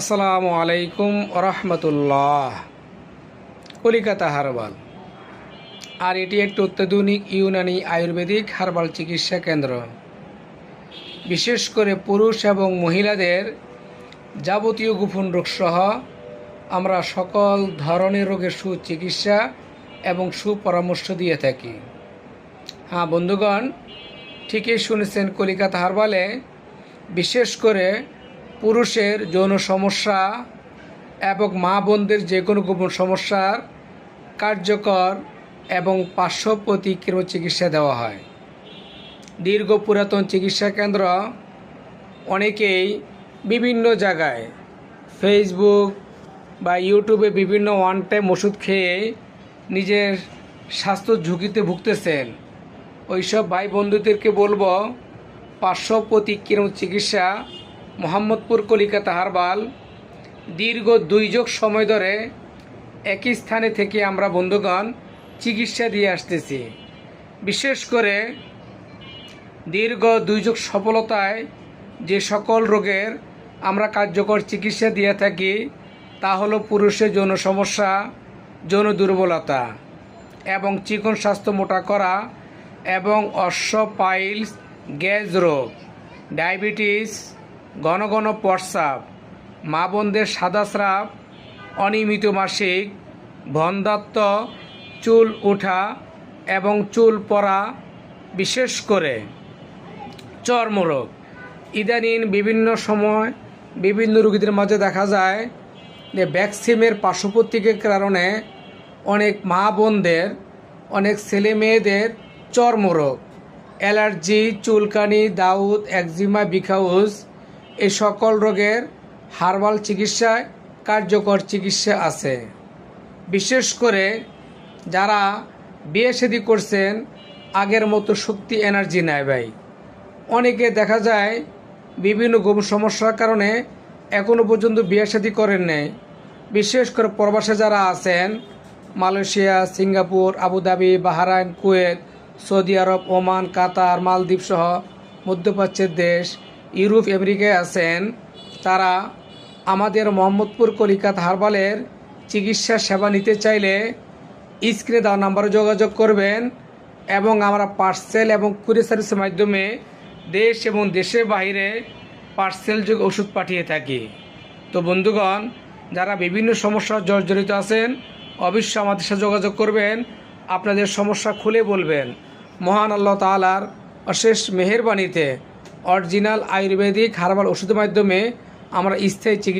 আসসালামু আলাইকুম রহমতুল্লাহ কলিকাতা হারবাল। আর এটি একটি অত্যাধুনিক ইউনানি আয়ুর্বেদিক হারবাল চিকিৎসা কেন্দ্র। বিশেষ করে পুরুষ এবং মহিলাদের যাবতীয় গোপন রোগসহ আমরা সকল ধরনের রোগের সুচিকিৎসা এবং সুপরামর্শ দিয়ে থাকি। হ্যাঁ বন্ধুগণ, ঠিকই শুনেছেন কলিকাতা হারবালে। বিশেষ করে পুরুষের যৌন সমস্যা এবং মা বোনদের যে কোনো গোপন সমস্যার কার্যকর এবং পার্শ্ব প্রতিক্রিয়া চিকিৎসা দেওয়া হয়। দীর্ঘ পুরাতন চিকিৎসা কেন্দ্র অনেকেই বিভিন্ন জায়গায় ফেসবুক বা ইউটিউবে বিভিন্ন ওয়ান টাইম ওষুধ খেয়ে নিজের স্বাস্থ্য ঝুঁকিতে ভুগতেছেন। ওইসব ভাই বন্ধুদেরকে বলব, পার্শ্ব প্রতিক্রিয়া চিকিৎসা মোহাম্মদপুর কলিকাতা হারবাল দীর্ঘ দুই যোগ সময় ধরে একই স্থানে থেকে আমরা বন্ধুগণ চিকিৎসা দিয়ে আসতেছি। বিশেষ করে দীর্ঘ দুই যুগ সফলতায় যে সকল রোগের আমরা কার্যকর চিকিৎসা দিয়ে থাকি, তা হলো পুরুষের যৌন সমস্যা, যৌন দুর্বলতা এবং চিকন স্বাস্থ্য মোটা করা এবং অশ্ব পাইলস গ্যাস রোগ, ডায়াবেটিস ঘন ঘন প্রস্রাব। মা বোনদের সাদা স্রাব, অনিয়মিত মাসিক, বন্ধাত্ম, চুল ওঠা এবং চুল পড়া, বিশেষ করে চর্মরোগ। ইদানিং বিভিন্ন সময় বিভিন্ন রোগীদের মাঝে দেখা যায় যে ভ্যাকসিনের পার্শ্বপ্রতিকের কারণে অনেক মা বোনদের, অনেক ছেলে মেয়েদের চর্মরোগ। অ্যালার্জি, চুলকানি, দাউদ, একজিমা বিখাউস এই সকল রোগের হার্বাল চিকিৎসায় কার্যকর চিকিৎসা আছে। বিশেষ করে যারা বিয়ে শাদী করছেন, আগের মতো শক্তি, এনার্জি নেয় ভাই। অনেকে দেখা যায় বিভিন্ন গম সমস্যার কারণে এখনও পর্যন্ত বিয়ে শাদী করেন নাই। বিশেষ করে প্রবাসে যারা আছেন, Malaysia, Singapore, Abu Dhabi, Bahrain, Kuwait, Saudi আরব, ওমান, কাতার মালদ্বীপ সহ মধ্যপ্রাচ্যের দেশ ইউরোপ, আমেরিকায় আছেন। তারা আমাদের মোহাম্মদপুর কলিকাতা হারবালের চিকিৎসা সেবা নিতে চাইলে স্ক্রিনে দেওয়া নাম্বারে যোগাযোগ করবেন এবং আমরা পার্সেল এবং কুরিয়ার সার্ভিসের মাধ্যমে দেশ এবং দেশের বাইরে পার্সেল যোগে ওষুধ পাঠিয়ে থাকি। তো বন্ধুগণ, যারা বিভিন্ন সমস্যা জর্জরিত আছেন, অবশ্যই আমাদের সাথে যোগাযোগ করবেন। আপনাদের সমস্যা খুলে বলবেন। মহান আল্লাহ তালার অশেষ মেহেরবানিতে। অরিজিনাল আয়ুর্বেদিক হার্বাল ওষুধের মাধ্যমে আমরা স্থায়ী চিকিৎসা